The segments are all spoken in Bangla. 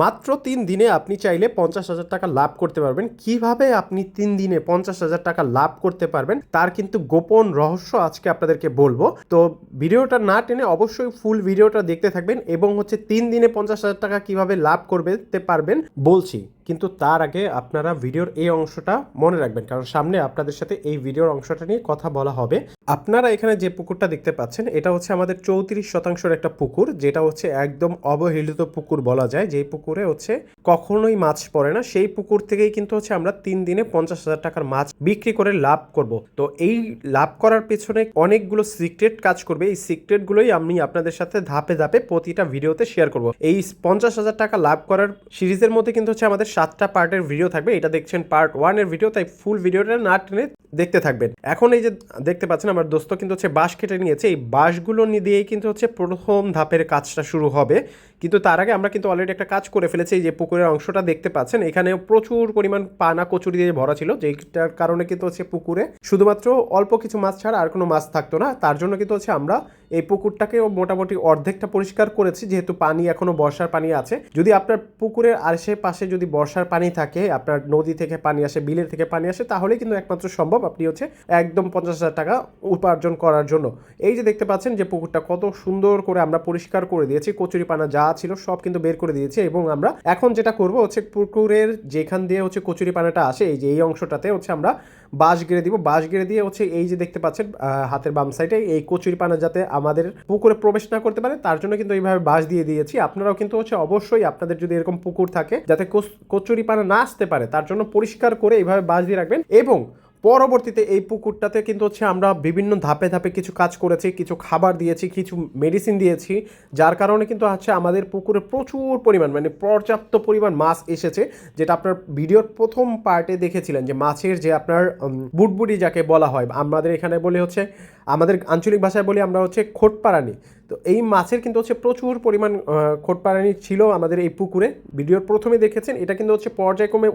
মাত্র তিন দিনে আপনি চাইলে পঞ্চাশ হাজার টাকা লাভ করতে পারবেন। কীভাবে আপনি তিন দিনে পঞ্চাশ হাজার টাকা লাভ করতে পারবেন, তার কিন্তু গোপন রহস্য আজকে আপনাদেরকে বলব। তো ভিডিওটা না টেনে অবশ্যই ফুল ভিডিওটা দেখতে থাকবেন এবং হচ্ছে তিন দিনে পঞ্চাশ হাজার টাকা কীভাবে লাভ করতে পারবেন বলছি। কিন্তু তার আগে আপনারা ভিডিওর এই অংশটা মনে রাখবেন, কারণ সামনে আপনাদের সাথে এই ভিডিওর অংশটা নিয়ে কথা বলা হবে। আপনারা এখানে যে পুকুরটা দেখতে পাচ্ছেন, এটা হচ্ছে আমাদের চৌত্রিশ শতাংশের একটা পুকুর, যেটা হচ্ছে একদম অবহেলিত পুকুর বলা যায়। যেই পুকুরে হচ্ছে কখনোই মাছ পড়ে না, সেই পুকুর থেকেই কিন্তু হচ্ছে আমরা তিন দিনে পঞ্চাশ হাজার টাকার মাছ বিক্রি করে লাভ করব। তো এই লাভ করার পেছনে অনেকগুলো সিক্রেট কাজ করবে। এই সিক্রেটগুলোই আমি আপনাদের সাথে ধাপে ধাপে প্রতিটা ভিডিওতে শেয়ার করব। এই পঞ্চাশ হাজার টাকা লাভ করার সিরিজের মধ্যে কিন্তু হচ্ছে আমাদের সাতটা পার্টের ভিডিও থাকবে। এটা দেখছেন পার্ট ওয়ানের ভিডিও তাই ফুল ভিডিওটা না টেনে দেখতে থাকবেন। এখন এই যে দেখতে পাচ্ছেন আমার দোস্ত কিন্তু হচ্ছে বাঁশ কেটে নিয়েছে। এই বাঁশগুলো দিয়েই কিন্তু হচ্ছে প্রথম ধাপের কাজটা শুরু হবে। কিন্তু তার আগে আমরা কিন্তু অলরেডি একটা কাজ করে ফেলেছি। এই যে পুকুরের অংশটা দেখতে পাচ্ছেন এখানে প্রচুর পরিমাণ পানা কচুরি দিয়ে ভরা ছিল। যেটার কারণে কিন্তু হচ্ছে পুকুরে শুধুমাত্র অল্প কিছু মাছ ছাড়া আর কোনো মাছ থাকতো না। তার জন্য কিন্তু হচ্ছে আমরা এই পুকুরটাকেও মোটামুটি অর্ধেকটা পরিষ্কার করেছি। যেহেতু পানি এখনও বর্ষার পানি আছে। যদি আপনার পুকুরের আশেপাশে যদি বর্ষার পানি থাকে, আপনার নদী থেকে পানি আসে, বিলের থেকে পানি আসে তাহলে কিন্তু একমাত্র সম্ভব। আপনি হচ্ছে একদম পঞ্চাশ হাজার টাকা উপার্জন করার জন্য। এই যে দেখতে পাচ্ছেন যে পুকুরটা কত সুন্দর করে আমরা পরিষ্কার করে দিয়েছি। কচুরি পানা যা ছিল সব কিন্তু বের করে দিয়েছি এবং আমরা এখন যেটা করব হচ্ছে পুকুরের যেখান দিয়ে হচ্ছে কচুরি পানাটা আসে, এই যে এই অংশটাতে হচ্ছে আমরা বাঁশ গেড়ে দিব। বাঁশ গেড়ে দিয়ে হচ্ছে এই যে দেখতে পাচ্ছেন হাতের বাম সাইডে এই কচুরি পানা যাতে আমাদের পুকুরে প্রবেশ না করতে পারে, তার জন্য কিন্তু এইভাবে বাঁশ দিয়ে দিয়েছি। আপনারাও কিন্তু হচ্ছে অবশ্যই আপনাদের যদি এরকম পুকুর থাকে, যাতে কচ- কচুরি পানা না আসতে পারে, তার জন্য পরিষ্কার করে এইভাবে বাঁশ দিয়ে রাখবেন এবং পরবর্তীতে এই পুকুরটাতে কিন্তু হচ্ছে আমরা বিভিন্ন ধাপে ধাপে কিছু কাজ করেছি, কিছু খাবার দিয়েছি, কিছু মেডিসিন দিয়েছি, যার কারণে কিন্তু হচ্ছে আমাদের পুকুরে প্রচুর পরিমাণ মানে পর্যাপ্ত পরিমাণ মাছ এসেছে, যেটা আপনার ভিডিওর প্রথম পার্টে দেখেছিলেন যে মাছের যে আপনার বুটবুটি যাকে বলা হয়, আমাদের এখানে বলে হচ্ছে আমাদের আঞ্চলিক ভাষায় বলি আমরা হচ্ছে খোটপাড়ানি। তো এই মাছের কিন্তু হচ্ছে প্রচুর পরিমাণ খোটপাড়ানি ছিল আমাদের এই পুকুরে। ভিডিওর প্রথমে দেখেছেন, এটা কিন্তু হচ্ছে পর্যায়ক্রমে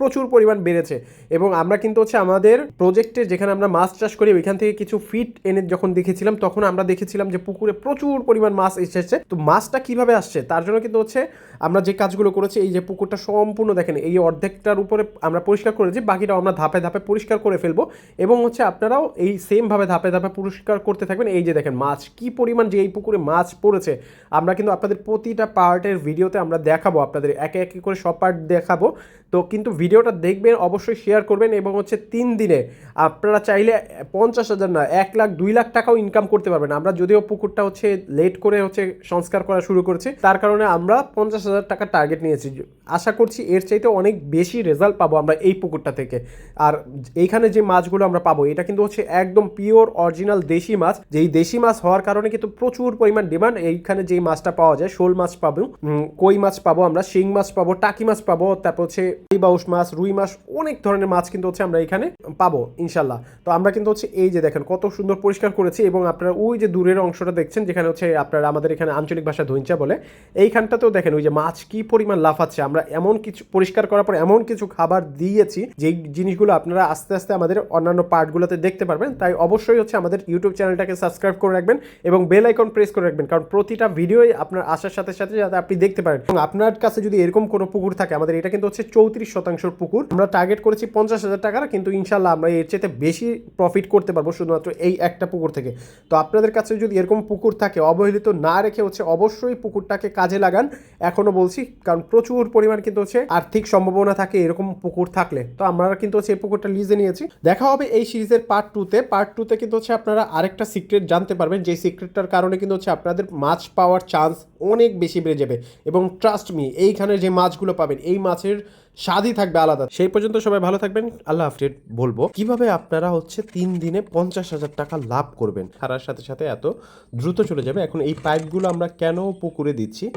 প্রচুর পরিমাণ বেড়েছে। এবং আমরা কিন্তু হচ্ছে আমাদের প্রজেক্টে যেখানে আমরা মাছ চাষ করি, ওইখান থেকে কিছু ফিট এনে যখন দেখেছিলাম, তখন আমরা দেখেছিলাম যে পুকুরে প্রচুর পরিমাণ মাছ এসেছে। তো মাছটা কীভাবে আসছে? তার জন্য কিন্তু হচ্ছে আমরা যে কাজগুলো করেছি, এই যে পুকুরটা সম্পূর্ণ দেখেন, এই অর্ধেকটার উপরে আমরা পরিষ্কার করেছি, বাকিটা আমরা ধাপে ধাপে পরিষ্কার করে ফেলব। এবং হচ্ছে আপনারাও এই সেমভাবে ধাপে ধাপে পরিষ্কার করতে থাকবেন। এই যে দেখেন, মাছ কি পরিমাণ যে এই পুকুরে মাছ পড়েছে, আমরা কিন্তু আপনাদের প্রতিটা পার্টের ভিডিওতে আমরা দেখাবো, আপনাদের একে একে করে সব পার্ট দেখাবো। তো কিন্তু ভিডিওটা দেখবেন, অবশ্যই শেয়ার করবেন এবং হচ্ছে তিন দিনে আপনারা চাইলে পঞ্চাশ হাজার না, এক লাখ, দুই লাখ টাকাও ইনকাম করতে পারবেন। আমরা যদিও পুকুরটা হচ্ছে লেট করে হচ্ছে সংস্কার করা শুরু করেছি, তার কারণে আমরা পঞ্চাশ হাজার টাকা টার্গেট নিয়েছি। আশা করছি এর চাইতে অনেক বেশি রেজাল্ট পাবো আমরা এই পুকুরটা থেকে। আর এইখানে যে মাছগুলো আমরা পাবো, এটা কিন্তু হচ্ছে একদম পিওর অরিজিনাল দেশি মাছ, যেই দেশি মাছ হওয়ার কারণে কিন্তু প্রচুর পরিমাণ ডিমান্ড। এইখানে যেই মাছটা পাওয়া যায়, শোল মাছ পাবো কই মাছ পাবো আমরা, শিং মাছ পাবো, টাকি মাছ পাবো, তারপর হচ্ছে বাউস মাছ, রুই মাছ, অনেক ধরনের মাছ কিন্তু হচ্ছে আমরা এখানে পাবো ইনশাল্লাহ তো আমরা কিন্তু হচ্ছে এই যে দেখেন, কত সুন্দর পরিষ্কার করেছি এবং আপনারা ওই যে দূরের অংশটা দেখছেন, যেখানে হচ্ছে আপনারা আমাদের এখানে আঞ্চলিক ভাষা ধৈঞ্চা বলে, এইখানটাতেও দেখেন ওই যে মাছ কি পরিমাণ লাফাচ্ছে। আমরা এমন কিছু পরিষ্কার করার পর এমন কিছু খাবার দিয়েছি, যেই জিনিসগুলো আপনারা আস্তে আস্তে আমাদের অন্যান্য পার্টগুলোতে দেখতে পারবেন, তাই অবশ্যই হচ্ছে আমাদের ইউটিউব চ্যানেলটাকে সাবস্ক্রাইব করে রাখবেন এবং বেল আইকন প্রেস করে রাখবেন। কারণ প্রতিটা ভিডিওই আপনার আসার সাথে সাথে যাতে আপনি দেখতে পারেন। এবং আপনার কাছে যদি এরকম কোনো পুকুর থাকে, আমাদের এটা কিন্তু হচ্ছে চৌত্রিশ শতাংশের পুকুর। আমরা টার্গেট করেছি পঞ্চাশ হাজার টাকার, কিন্তু ইনশাল্লাহ আমরা এর চেয়ে বেশি প্রফিট করতে পারব শুধুমাত্র এই একটা পুকুর থেকে। তো আপনাদের কাছে যদি এরকম পুকুর থাকে, অবহেলিত না রেখে হচ্ছে অবশ্যই পুকুরটাকে কাজে লাগান। এখনও বলছি, কারণ প্রচুর পরিমাণ কিন্তু হচ্ছে আর্থিক সম্ভাবনা থাকে এরকম পুকুর থাকলে। তো আমরা কিন্তু হচ্ছে এই পুকুরটা লিজে নিয়েছি। দেখা হবে এই সিরিজের পার্ট টুতে পার্ট টুতে কিন্তু হচ্ছে আপনারা আরেকটা সিক্রেট জানতে পারবেন। যে সিক্রেটটার কারণে কিন্তু হচ্ছে আপনাদের মাছ পাওয়ার চান্স অনেক বেশি বেড়ে যাবে। এবং ট্রাস্ট মি এইখানে যে মাছগুলো পাবেন, এই মাছের স্বাদই থাকবে আলাদা। সেই পর্যন্ত সবাই ভালো থাকবেন। আল্লাহ হাফিজ, বলব, কীভাবে আপনারা হচ্ছে তিন দিনে পঞ্চাশ হাজার টাকা লাভ করবেন? হারার সাথে সাথে এত দ্রুত চলে যাবে। এখন এই পাইপগুলো আমরা কেন পুকুরে দিচ্ছি?